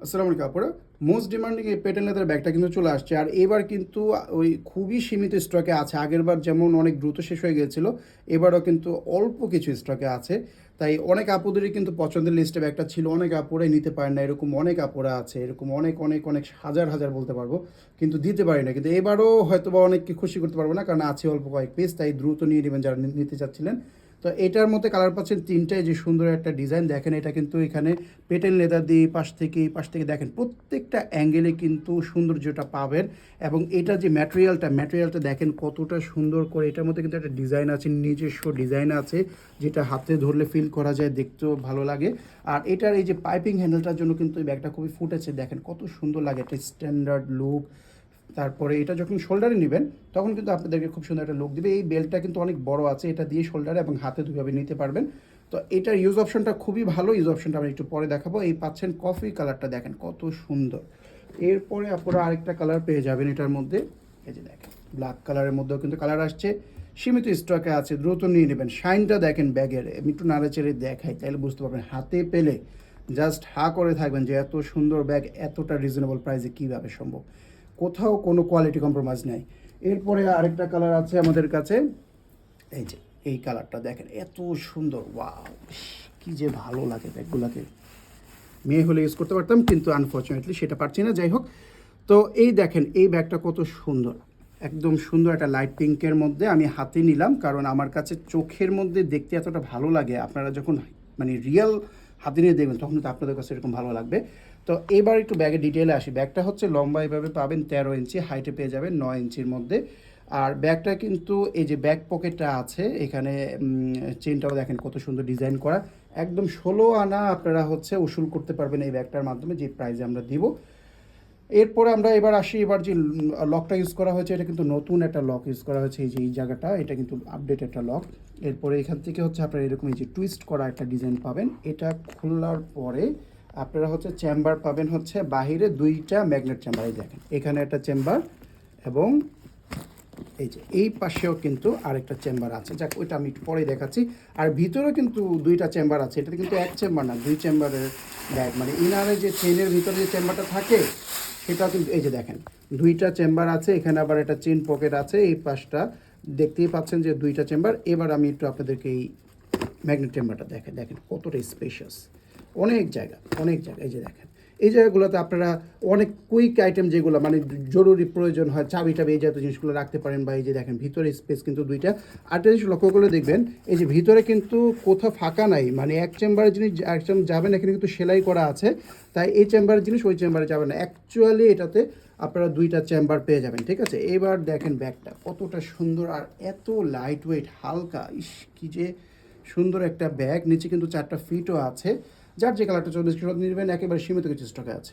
আসসালামু আলাইকুম, আপুরা। মোস্ট ডিমান্ডিং এই পেটেন লেদার ব্যাগটা কিন্তু চলে আসছে। আর এবার কিন্তু ওই খুবই সীমিত স্টকে আছে। আগেরবার যেমন অনেক দ্রুত শেষ হয়ে গিয়েছিল, এবারও কিন্তু অল্প কিছু স্টকে আছে। তাই অনেক আপুদেরই কিন্তু পছন্দের লিস্টে ব্যাগটা ছিল। অনেক আপুরাই নিতে পারেন না। এরকম অনেক আপুরা আছে। এরকম অনেক অনেক অনেক হাজার হাজার বলতে পারব। কিন্তু দিতে পারি না। কিন্তু এবারও হয়তো বা অনেককে খুশি করতে পারব না। কারণ আছে অল্প কয়েক পিস তাই দ্রুত নিয়ে নেবেন যারা নিতে চাচ্ছিলেন। তো এটার মধ্যে কালার পাচ্ছেন তিনটায় যে সুন্দর একটা ডিজাইন দেখেন এটা কিন্তু এখানে পেটেন লেদার দিয়ে পাশ থেকে পাশ থেকে দেখেন প্রত্যেকটা অ্যাঙ্গেলে কিন্তু সৌন্দর্যটা পাবেন এবং এটা যে ম্যাটেরিয়ালটা ম্যাটেরিয়ালটা দেখেন কতটা সুন্দর করে, এটার মধ্যে কিন্তু একটা ডিজাইন আছে, নিজস্ব ডিজাইন আছে, যেটা হাতে ধরলে ফিল করা যায়, দেখতেও ভালো লাগে। আর এটার এই যে পাইপিং হ্যান্ডেলটার জন্য কিন্তু এই ব্যাগটা খুবই ফুটেছে, দেখেন কত সুন্দর লাগে, একটা স্ট্যান্ডার্ড লুক তারপরে এটা যখন শোল্ডারে নেবেন, তখন কিন্তু আপনাদেরকে খুব সুন্দর একটা লুক দিবে। এই বেল্টটা কিন্তু অনেক বড় আছে, এটা দিয়ে শোল্ডারে এবং হাতে দুভাবে নিতে পারবেন। তো এটার ইউজ অপশনটা খুবই ভালো। ইউজ অপশনটা আমি একটু পরে দেখাবো। এই পাচ্ছেন কফি কালারটা দেখেন, কত সুন্দর। এরপরে আপনারা আরেকটা কালার পেয়ে যাবেন এটার মধ্যে। এই যে দেখেন ব্ল্যাক কালারের মধ্যেও কিন্তু কালার আসছে। সীমিত স্টকে আছে, দ্রুত নিয়ে নেবেন। শাইনটা দেখেন ব্যাগের একটু নাড়ে চেড়ে দেখাই, তাহলে বুঝতে পারবেন। হাতে পেলে জাস্ট হা করে থাকবেন যে এত সুন্দর ব্যাগ এতটা রিজনেবল প্রাইসে কীভাবে সম্ভব। কোথাও কোনো কোয়ালিটি কম্প্রোমাইজ নাই। এরপরে আরেকটা কালার আছে আমাদের কাছে। এই যে, এই কালারটা দেখেন, এত সুন্দর ওয়াও কি যে ভালো লাগে ব্যাগগুলোকে মেয়ে হলে ইউজ করতে পারতাম, কিন্তু আনফর্চুনেটলি সেটা পারছি না, যাই হোক। তো এই দেখেন, এই ব্যাগটা কত সুন্দর। একদম সুন্দর একটা লাইট পিঙ্কের মধ্যে আমি হাতে নিলাম, কারণ আমার কাছে চোখের মধ্যে দেখতে এতটা ভালো লাগে। আপনারা যখন মানে রিয়েল হাতে নিয়ে দেখবেন, তখন তো আপনাদের কাছে এরকম ভালো লাগবে। তো এবার একটু ব্যাগের ডিটেলে আসি। ব্যাগটা হচ্ছে লম্বা, এভাবে পাবেন তেরো ইঞ্চি হাইটে পেয়ে যাবেন নয় ইঞ্চির মধ্যে। আর ব্যাগটা কিন্তু এই যে ব্যাক পকেটটা আছে, এখানে চেনটাও দেখেন কত সুন্দর ডিজাইন করা। একদম ষোলো আনা আপনারা হচ্ছে উসুল করতে পারবেন এই ব্যাগটার মাধ্যমে, যে প্রাইজে আমরা দিব। এরপরে আমরা এবার আসি, এবার যে লকটা ইউজ করা হয়েছে, এটা কিন্তু নতুন একটা লক ইউজ করা হয়েছে, এই যে, এই জায়গাটা, এটা কিন্তু আপডেট একটা লক এরপরে এখান থেকে হচ্ছে আপনারা এরকম এই যে টুইস্ট করা একটা ডিজাইন পাবেন, এটা খোলার পরে আপনারা হচ্ছে চেম্বার পাবেন হচ্ছে বাহিরে দুইটা ম্যাগনেট চেম্বার এই দেখেন, এখানে একটা চেম্বার এবং এই যে, এই পাশেও কিন্তু আরেকটা চেম্বার আছে। যাক, ওইটা আমি একটু পরে দেখাচ্ছি। আর ভিতরেও কিন্তু দুইটা চেম্বার আছে, এটাতে কিন্তু এক চেম্বার না, দুই চেম্বারের ব্যাগ মানে ইনারে যে চেনের ভিতরে যে চেম্বারটা থাকে সেটাও কিন্তু, এই যে দেখেন, দুইটা চেম্বার আছে, এখানে আবার একটা চেন পকেট আছে, এই পাশটা। দেখতেই পাচ্ছেন যে দুইটা চেম্বার। এবার আমি একটু আপনাদেরকে এই ম্যাগনেট চেম্বারটা দেখেন দেখেন কতটা স্পেশাস। অনেক জায়গা অনেক জায়গা, এই যে দেখেন। এই জায়গাগুলোতে আপনারা অনেক কুইক আইটেম যেগুলো মানে জরুরি প্রয়োজন হয় চাবি টাবি এই জাতীয় জিনিসগুলো রাখতে পারেন বা এই যে দেখেন ভিতরে স্পেস কিন্তু দুইটা। আরেকটা জিনিস লক্ষ্য করে দেখবেন, এই যে ভিতরে কিন্তু কোথাও ফাঁকা নাই মানে এক চেম্বারের জিনিস এক চেম্বার যাবেন, এখানে কিন্তু সেলাই করা আছে, তাই এই চেম্বারের জিনিস ওই চেম্বারে যাবে না। অ্যাকচুয়ালি এটাতে আপনারা দুইটা চেম্বার পেয়ে যাবেন, ঠিক আছে? এবার দেখেন ব্যাগটা, কতটা সুন্দর আর এত লাইট ওয়েট হালকা, ইস, কি যে সুন্দর একটা ব্যাগ। নিচে কিন্তু চারটা ফিটও আছে। যার যে কালারটা চল্লিশ কিলো নেবেন একেবারে সীমিত কিছু স্টকে আছে।